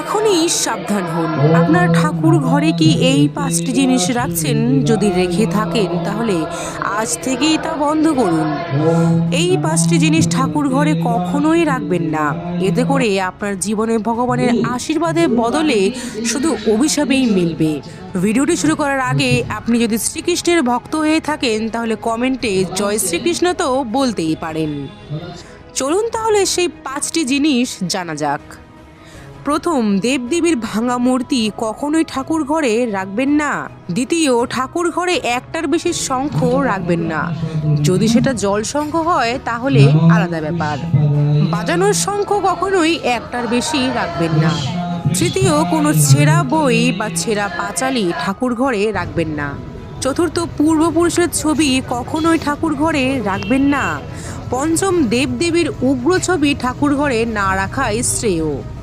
এখনই সাবধান হন। আপনার ঠাকুর ঘরে কি এই পাঁচটি জিনিস রাখছেন? যদি রেখে থাকেন, তাহলে আজ থেকেই তা বন্ধ করুন। এই পাঁচটি জিনিস ঠাকুর ঘরে কখনোই রাখবেন না। এতে করে আপনার জীবনে ভগবানের আশীর্বাদের বদলে শুধু অভিশাপেই মিলবে। ভিডিওটি শুরু করার আগে আপনি যদি শ্রীকৃষ্ণের ভক্ত হয়ে থাকেন, তাহলে কমেন্টে জয় শ্রীকৃষ্ণ তো বলতেই পারেন। চলুন তাহলে সেই পাঁচটি জিনিস জানা যাক। প্রথম দেবদেবীর ভাঙা মূর্তি কখনোই ঠাকুর ঘরে রাখবেন না। দ্বিতীয়, ঠাকুর ঘরে একটার বেশি শঙ্খ রাখবেন না। যদি সেটা জল শঙ্খ হয়, তাহলে আলাদা ব্যাপার। বাজানোর শঙ্খ কখনোই একটার বেশি রাখবেন না। তৃতীয়, কোনো ছেঁড়া বই বা ছেঁড়া পাঁচালি ঠাকুর ঘরে রাখবেন না। চতুর্থ, পূর্বপুরুষের ছবি কখনোই ঠাকুর ঘরে রাখবেন না। পঞ্চম, দেবদেবীর উগ্র ছবি ঠাকুর ঘরে না রাখাই শ্রেয়।